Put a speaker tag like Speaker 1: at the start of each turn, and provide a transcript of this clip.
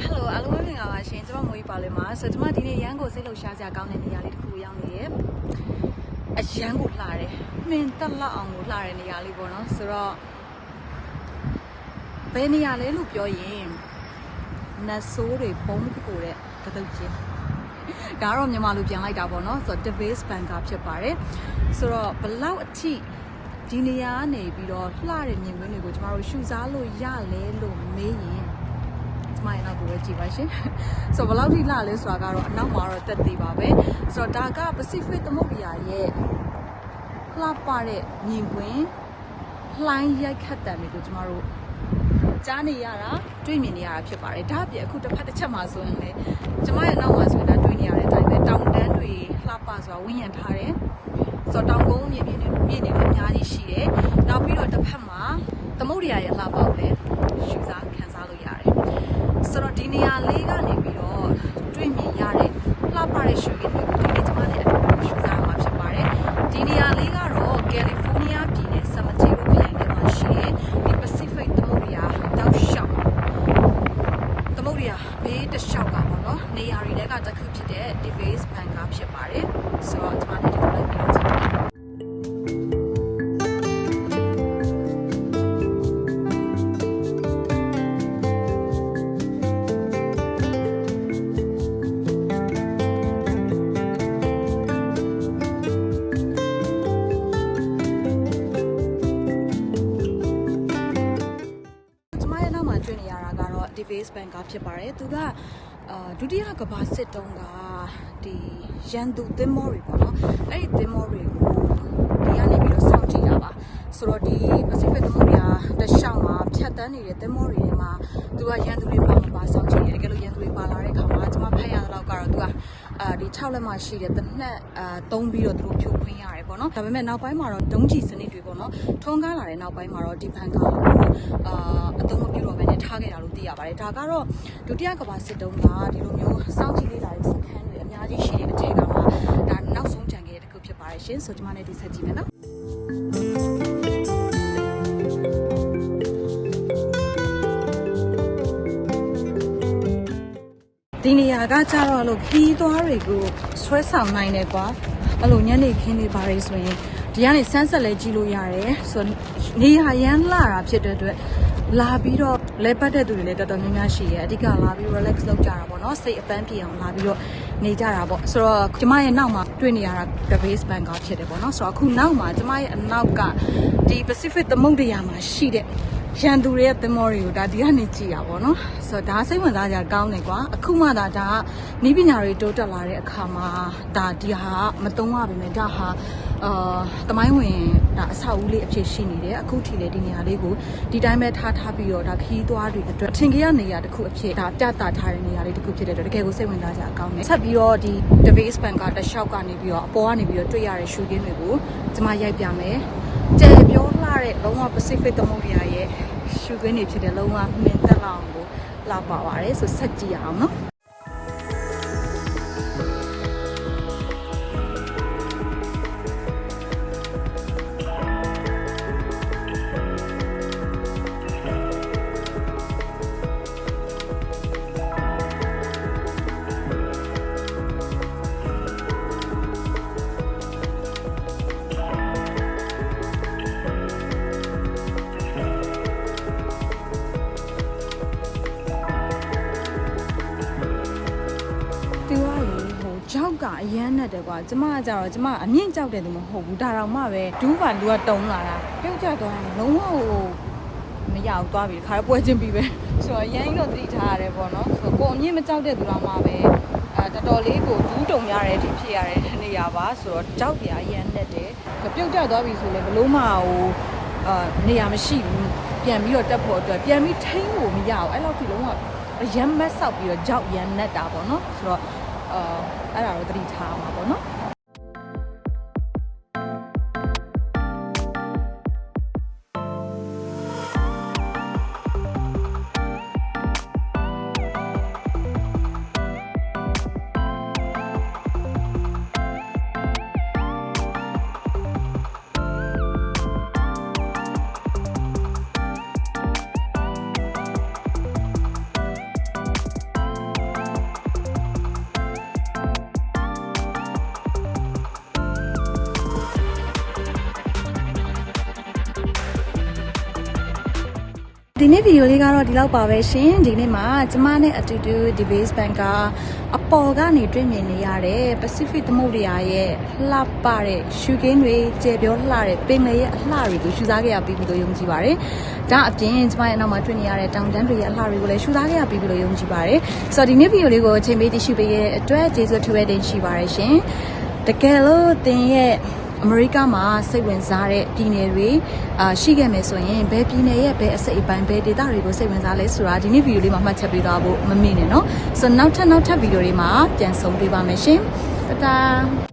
Speaker 1: ဟယ်လိုအားလုံးပဲမင်္ဂလာပါရှင်ကျွန်မမိုးကြီးပါလင်ပါဆိုတော့ကျွန်မဒီနေ့ရန်ကိုစိတ်လှုပ်ရှားစရာကောင်းတဲ့နေရာလေးတစ်ခုကိုရောက်နေရဲ့အရန်ကိုလှတယ်မှင်တက်လောက်အောင်ကိုလှတဲ့နေရာလေးပေါ့နော်ဆိုတော့ဘယ်နေရာလဲလို့ပြောရင်နတ်ဆိုးတွေပုံးကိုတဲ့ကတုတ်ချင်းဒါကတော့မြန်မာလူပြန်လိုက်တာပေါ့နော်ဆိုတော့ Device Banker ဖြစ်ပါတယ်ဆိုတော့ဘလောက်အထိဒီနေရာကနေပြီးတော့လှတဲ့မြင်ကွင်းတွေကိုကျမတို့ရှုစားလို့ရလဲလို့မေးရင်ကျ မရဲ့နောက်ကိုပဲကြည့်ပါရှင်ဆိုတော့ဘယ်လောက်ထိလှလဲဆိုတာကတော့အနောက်မှာတော့တက်သေးပါပဲဆိုတော့ဒါက Pacific သမုဒ္ဒရာရဲ့လှပတဲ့မြင်ကွင်းလှိုင်းရိုက်ခတ်တယ်တွေကိုကျမတို့ကြားနေရတာတွေ့မြင်နေရတာဖြစ်ပါတယ်ဒါအပြင်အခုတစ်ဖက်တစ်ချက်မှာဆိုရင်လေကျမရဲ့နောက်မှာဆိုရင်ဒါတွေ့နေရတဲ့အတိုင်းပဲတောင်တန်းတွေလှပစွာဝန်းရံထားတယ်ဆိုတော့တောင်ကုန်းမြင်မြင်တွေမြင်နေတယ်အများကြီးရှိတယ်နောက်ပြီးတော့တစ်ဖက်မှာသမုဒ္ဒရာရဲ့လှပကိုလည်းရှုစားခံစားလို့ရတယ် ဆိုတော့ဒီနေရာလေးကနေပြီးတော့တွေ့မြင်ရတဲ့လှပတဲ့ရှုခင်းတွေကိုဒီနေ့ကျွန်မနဲ့အတူတူရှုစားမှာဖြစ်ပါတယ်ဒီနေရာလေးကတော့ကယ်လီဖိုးနီးယားပြည်နယ်ဆန်မတီရိုခရိုင်ထဲမှာရှိတဲ့ဒီ Pacific သမုဒ္ဒရာတောက်လျှောက်သမုဒ္ဒရာဘေးတစ်လျှောက်ကပေါ့နော်နေရာတွေထဲကတစ်ခုဖြစ်တဲ့ Device Banker ဖြစ်ပါတယ်ဆိုတော့ကျွန်မနဲ့ဒီလိုလို တွေ့နေရတာကတော့ Device Banker ဖြစ်ပါတယ်သူကအာဒုတိယကမ္ဘာစစ်တုန်းကဒီရန်သူသင်္ဘောတွေပေါ့နော်အဲ့ဒီသင်္ဘောတွေကိုဒီကနေပြီးတော့စောင့်ကြည့်တာပါဆိုတော့ဒီ Pacific သမုဒ္ဒရာတစ်လျှောက်မှာဖြတ်တန်းနေတဲ့သင်္ဘောတွေထဲမှာသူကရန်သူတွေပါမပါစောင့်ကြည့်တယ်တကယ်လို့ရန်သူတွေပါလာတဲ့ခါမှာကျမဖတ်ရတဲ့လောက်ကတော့သူက အာဒီ6လက်မှရှိတဲ့တစ်နက်အာသုံးပြီးတော့သူတို့ဖြိုခွင်းရတယ်ပေါ့နော်ဒါပေမဲ့နောက်ပိုင်းမှာတော့ဒုံးကျည်စနစ်တွေပေါ့နော်ထုံးကားလာတဲ့နောက်ပိုင်းမှာတော့ဒီဘန်ကာကိုအာအသုံးမပြုတော့ဘဲနဲ့ထားခဲ့တာလို့သိရပါတယ်ဒါကတော့ဒုတိယကမ္ဘာစစ်တုန်းကဒီလိုမျိုးစောင့်ကြည့်လေ့လာတဲ့စခန်းတွေအများကြီးရှိတဲ့အထက်ကမှဒါနောက်ဆုံးကြံခဲ့တဲ့တစ်ခုဖြစ်ပါတယ်ရှင်ဆိုကျွန်မနဲ့ဒီဆက်ကြည့်မယ်နော် ဒီနေရာကကြတော့လို့ခီးသွားတွေကိုဆွဲဆောင်နိုင်တယ်ကွာအဲ့လိုညနေခင်းနေပါလေဆိုရင်ဒီကနေဆန်းဆက်လဲကြည့်လို့ရတယ်ဆိုတော့နေရာရမ်းလာတာဖြစ်တဲ့အတွက်လာပြီးတော့လဲပတ်တဲ့သူတွေလည်းတော်တော်များများရှိရဲ့အဓိကလာပြီး relax လုပ်ကြတာပေါ့နော်စိတ်အပန်းပြေအောင်လာပြီးတော့နေကြတာပေါ့ဆိုတော့ကျမရဲ့နောက်မှာတွေ့နေရတာ the base bank ကဖြစ်တယ်ပေါ့နော်ဆိုတော့အခုနောက်မှာကျမရဲ့အနောက်ကဒီ Pacific သမုဒ္ဒရာမှာရှိတဲ့ ရန်သူတွေရဲ့သင်္ဘောတွေကိုဒါဒီကနေကြည့်ရပါတော့။ဆိုတော့ဒါစိတ်ဝင်စားကြကောင်းတယ်ကွာ။အခုမှဒါဒါကနီးပညာတွေတိုးတက်လာတဲ့အခါမှာဒါဒီဟာကမတုံးရပါပဲ။ဒါဟာအာတမိုင်းဝင်ဒါအဆောက်အဦလေးအဖြစ်ရှိနေတယ်။အခုထိလေဒီနေရာလေးကိုဒီတိုင်းပဲထားထားပြီးတော့ဒါခီးသွားတွေအတွက်ထင်ကြီးရနေရာတစ်ခုအဖြစ်ဒါပြသထားတဲ့နေရာလေးတစ်ခုဖြစ်တဲ့အတွက်တကယ်ကိုစိတ်ဝင်စားကြကောင်းတယ်။ဆက်ပြီးတော့ဒီ Device Bank ကတစ်လျှောက်ကနေပြီးတော့အပေါ်ကနေပြီးတော့တွေ့ရတဲ့ရှူကင်းတွေကိုကျွန်မရိုက်ပြမယ်။ ကျယ်ပြောလှတဲ့လုံးဝ Pacific သမုဒ္ဒရာရဲ့ရှုခင်းနေဖြစ်တဲ့လုံးဝမြင်သက်လောက်ကိုလာပါပါတယ်ဆိုဆက်ကြည့်ရအောင်နော် ကြောက်ကအရန်နဲ့တယ်ကွာကျမကကြတော့ကျမအမြင့်ကြောက်တယ်သူမဟုတ်ဘူးဒါတော့မှပဲဒူးပါလူကတုံးလာတာပြုတ်ကြသွားရင်လုံးဝဟိုမရအောင်သွားပြီခါတော့ပွဲချင်းပြီးပဲဆိုတော့ရန်ကြီးတော့သတိထားရတယ်ပေါ့နော်ဆိုတော့ကိုအမြင့်မကြောက်တဲ့သူတော့မှပဲအဲတော်တော်လေးကိုဒူးတုံရတဲ့အထိဖြစ်ရတဲ့နေရာပါဆိုတော့ကြောက်တရားအရန်နဲ့တယ်ပြုတ်ကြသွားပြီဆိုလေဘလို့မှဟိုအာနေရာမရှိဘူးပြန်ပြီးတော့တက်ဖို့အတွက်ပြန်ပြီးထိန်းဖို့မရအောင်အဲ့လောက်ထိလုံးဝရမ်းမက်ဆောက်ပြီးတော့ကြောက်ရမ်းနဲ့တာပေါ့နော်ဆိုတော့ အာအဲ့ဒါတော့သတိထားမှာပေါ့နော် ဒီနေ့ဗီဒီယိုလေးကတော့ဒီလောက်ပါပဲရှင်ဒီနေ့မှာကျမနဲ့အတူတူ Device Bank ကအပေါ်ကနေတွေ့မြင်နေရတဲ့ Pacific သမုဒ္ဒရာရဲ့လှပတဲ့ရှူကင်းတွေကျေပြောလှတဲ့ပင်လယ်ရဲ့အလှတွေကိုရှူစားခဲ့ရပြီးပြီလို့ယုံကြည်ပါတယ်ဒါအပြင်ကျမရဲ့နောက်မှာတွေ့နေရတဲ့တောင်တန်းတွေရဲ့အလှတွေကိုလည်းရှူစားခဲ့ရပြီးပြီလို့ယုံကြည်ပါတယ်ဆိုတော့ဒီနေ့ဗီဒီယိုလေးကိုအချိန်ပေးသိရှိပေးရဲ့အတွက်ကျေးဇူးထူးပဲတင်ရှိပါတယ်ရှင်တကယ်လို့သင်ရဲ့ အမေရိကမှာစိတ်ဝင်စားတဲ့ပြည်နယ်တွေအာရှိခဲ့မယ်ဆိုရင်ဘယ်ပြည်နယ်ရဲ့ဘယ်အစိတ်အပိုင်းဘယ်ဒေသတွေကိုစိတ်ဝင်စားလဲဆိုတာဒီနေ့ဗီဒီယိုလေးမှာမှတ်ချက်ပေးသွားဖို့မမေ့နဲ့เนาะဆိုတော့နောက်ထပ်နောက်ထပ်ဗီဒီယိုတွေမှာပြန်ဆုံပေးပါမယ်ရှင်တတား